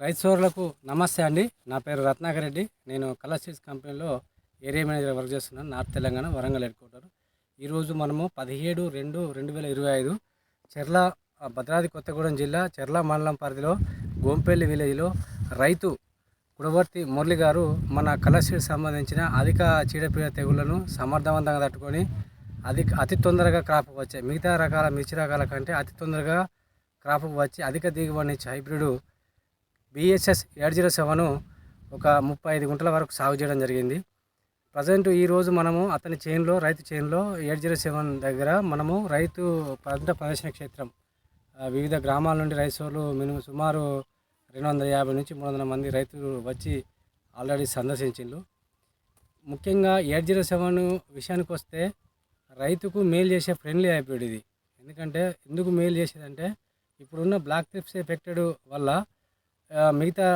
రైతు సోదరులకు నమస్తే అండి. నా పేరు రత్నాకర్ రెడ్డి. నేను కలర్సీస్ కంపెనీలో ఏరియా మేనేజర్ వర్క్ చేస్తున్నాను. North Telangana Warangal head quarter. ఈరోజు మనము పదిహేడు రెండు రెండు వేల ఇరవై ఐదు చెర్ల భద్రాద్రి కొత్తగూడెం జిల్లా చెర్ల మండలం పరిధిలో గోంపల్లి విలేజ్లో రైతు కుడవర్తి మురళి గారు మన కలర్సీడ్ సంబంధించిన అధిక చీడపీడ తెగుళ్ళను సమర్థవంతంగా తట్టుకొని అధిక అతి తొందరగా క్రాప్ వచ్చాయి మిగతా రకాల మిర్చి రకాల కంటే అతి తొందరగా క్రాప్ వచ్చి అధిక దిగుబడినిచ్చే hybrid BSS eight zero seven ఒక ముప్పై ఐదు గుంటల వరకు సాగు చేయడం జరిగింది. ప్రజెంట్ ఈరోజు మనము అతని చేనులో రైతు చేనులో ఎయిట్ జీరో సెవెన్ దగ్గర మనము రైతు పంట ప్రదర్శన క్షేత్రం వివిధ గ్రామాల నుండి రైతులు మినిమం సుమారు రెండు వందల యాభై నుంచి మూడు వందల మంది రైతులు వచ్చి ఆల్రెడీ సందర్శించిండ్రు. ముఖ్యంగా ఎయిట్ జీరో సెవెన్ విషయానికి వస్తే రైతుకు మేలు చేసే ఫ్రెండ్లీ అయిపోయాడు ఇది. ఎందుకంటే ఎందుకు మేలు చేసేదంటే ఇప్పుడున్న బ్లాక్ టిప్స్ ఎఫెక్టెడ్ వల్ల మిగతా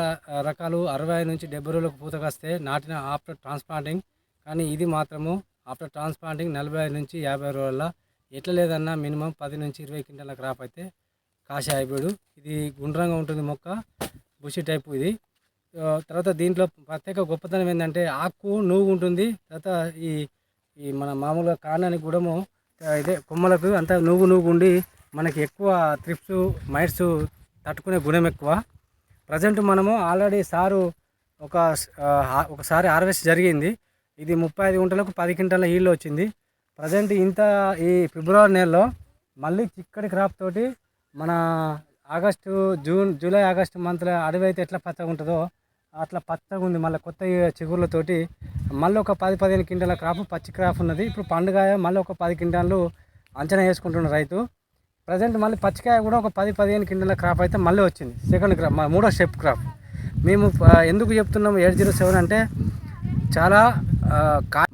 రకాలు అరవై నుంచి డెబ్బై రోజులకు పూతకొస్తే నాటిన ఆఫ్టర్ ట్రాన్స్ప్లాంటింగ్. కానీ ఇది మాత్రము ఆఫ్టర్ ట్రాన్స్ప్లాంటింగ్ నలభై ఐదు నుంచి యాభై రోజుల. ఎట్లా లేదన్నా మినిమం పది నుంచి ఇరవై క్వింటాల క్రాప్ అయితే కాశీ హైబ్రిడ్ ఇది గుండ్రంగా ఉంటుంది మొక్క బుషి టైపు ఇది. తర్వాత దీంట్లో ప్రత్యేక గొప్పతనం ఏంటంటే ఆకు నువ్వు ఉంటుంది. తర్వాత ఈ ఈ మన మామూలుగా కాణానికి కూడాము ఇదే కొమ్మలకు అంతా నువ్వు నువ్వు ఉండి మనకి ఎక్కువ త్రిప్స్ మైట్స్ తట్టుకునే గుణం ఎక్కువ. ప్రజెంట్ మనము ఆల్రెడీ సారు ఒక ఒకసారి హార్వెస్ట్ జరిగింది. ఇది ముప్పై ఐదు గుంటలకు పది క్వింటాల ఈళ్ళు వచ్చింది. ప్రజెంట్ ఇంత ఈ ఫిబ్రవరి నెలలో మళ్ళీ చిక్కడి క్రాప్ తోటి మన ఆగస్టు జూన్ జూలై ఆగస్టు మంత్లో అడవి అయితే ఎట్లా పచ్చగా ఉంటుందో అట్లా పచ్చగా ఉంది. మళ్ళీ కొత్త చిగుర్లతోటి మళ్ళీ ఒక పది పదిహేను క్వింటాల క్రాప్ పచ్చి క్రాప్ ఉన్నది. ఇప్పుడు పండుగ మళ్ళీ ఒక పది క్వింటాలు అంచనా వేసుకుంటున్న రైతు. ప్రజెంట్ మళ్ళీ పచ్చికాయ కూడా ఒక పది పదిహేను కింటల క్రాప్ అయితే మళ్ళీ వచ్చింది. సెకండ్ క్రాప్ మా మూడో స్టెప్ క్రాప్ మేము ఎందుకు చెప్తున్నాము ఎయిట్ జీరో సెవెన్ అంటే చాలా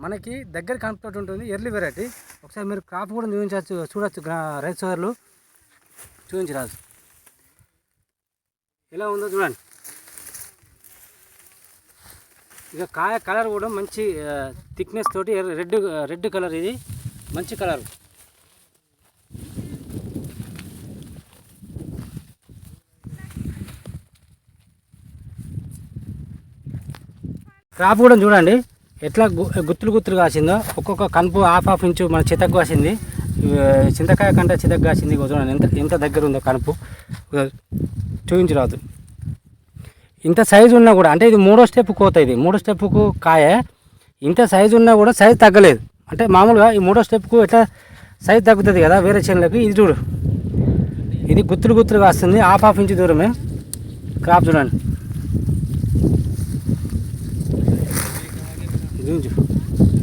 మనకి దగ్గర కనుపుతోటి ఉంటుంది ఎర్లీ వెరైటీ ఒకసారి మీరు క్రాప్ కూడా చూపించవచ్చు చూడవచ్చు రైతు సోదరులు. చూపించరాదు. ఎలా ఉందో చూడండి. ఇక కాయ కలర్ కూడా మంచి థిక్నెస్ తోటి రెడ్ రెడ్ కలర్ ఇది. మంచి కలర్ క్రాప్ కూడా చూడండి. ఎట్లా గు- గుత్తులు గుత్తులు కాసిందో ఒక్కొక్క కనుపు హాఫ్ హాఫ్ ఇంచు మన చితక్ కాసింది. చింతకాయ కంటే చితక్ కాసింది చూడండి. ఎంత ఎంత దగ్గర ఉందో కనుపు. ఇగో చూపించరాదు ఇంత సైజు ఉన్నా కూడా అంటే ఇది మూడో స్టెప్ కోత ఇది. మూడో స్టెప్కు కాయ ఇంత సైజు ఉన్నా కూడా సైజు తగ్గలేదు. అంటే మామూలుగా ఈ మూడో స్టెప్కు ఎట్లా సైజు తగ్గుతుంది కదా వేరే చేనులకి. ఇది చూడు. ఇది గుత్తులు గుత్తులు కాస్తుంది. హాఫ్ హాఫ్ ఇంచు దూరమే. క్రాప్ చూడండి. ఇది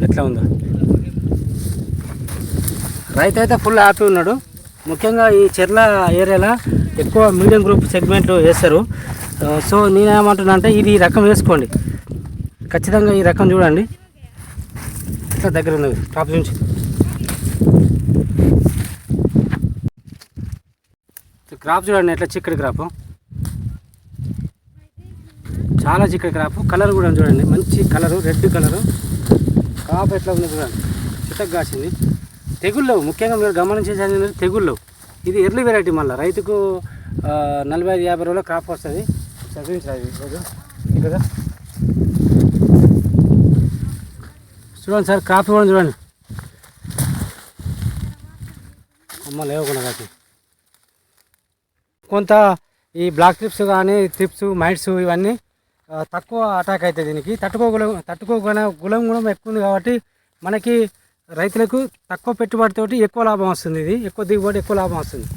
ఎట్లా ఉందో. రైతు అయితే ఫుల్ హ్యాపీ ఉన్నాడు. ముఖ్యంగా ఈ చెర్ల ఏరియాలో ఎక్కువ మీడియం గ్రూప్ సెగ్మెంట్ వేస్తారు. సో నేనేమంటున్నా అంటే ఇది ఈ రకం వేసుకోండి. ఖచ్చితంగా ఈ రకం చూడండి. ఇట్లా దగ్గర ఉన్నది టాప్ నుంచి. క్రాప్ చూడండి. ఎట్లా చిక్కడి క్రాప్ చాలా చిక్కడ క్రాప్. కలర్ కూడా చూడండి. మంచి కలరు రెడ్ కలరు. క్రాప్ ఎట్లా ఉంది చూడండి. చిట్టకు కాసింది. తెగుళ్ళు ముఖ్యంగా మీరు గమనించేది తెగుళ్ళు ఇది ఎర్లీ వెరైటీ మళ్ళీ. రైతుకు నలభై ఐదు యాభై రోజుల క్రాప్ వస్తుంది. చదివించాలి ఈరోజు కదా? చూడండి సార్ క్రాప్ కూడా చూడండి. అమ్మ లేవకుండా కాదు కొంత ఈ బ్లాక్ ట్రిప్స్ కానీ ట్రిప్స్ మైట్స్ ఇవన్నీ తక్కువ అటాక్ అవుతుంది దీనికి. తట్టుకోగల తట్టుకోగల గుణం కూడా ఎక్కువ ఉంది కాబట్టి మనకి రైతులకు తక్కువ పెట్టుబడితోటి ఎక్కువ లాభం వస్తుంది ఇది. ఎక్కువ దిగుబడి ఎక్కువ లాభం వస్తుంది.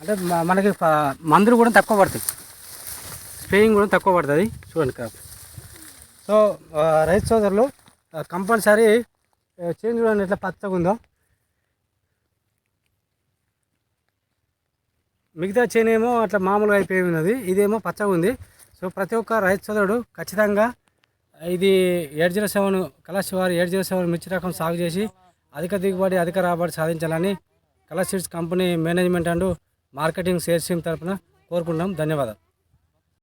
అంటే మనకి మందులు కూడా తక్కువ పడతాయి. స్ప్రేయింగ్ కూడా తక్కువ పడుతుంది. చూడండి క్రాప్. సో రైతు సోదరులు కంపల్సరీ చేంజ్ చూడండి ఎట్లా పచ్చగా ఉందో. మిగతా చేనేమో అట్లా మామూలుగా అయిపోయి ఉన్నది. ఇదేమో పచ్చగా ఉంది. సో ప్రతి ఒక్క రైతు సోదరుడు ఖచ్చితంగా ఇది ఎయిట్ జీరో సెవెన్ కళాశివారి వారి జీరో సెవెన్ మిర్చి రకం సాగు చేసి అధిక దిగుబడి అధిక రాబడి సాధించాలని Colour Seeds company management and marketing sales team తరఫున కోరుకుంటాం ధన్యవాదాలు.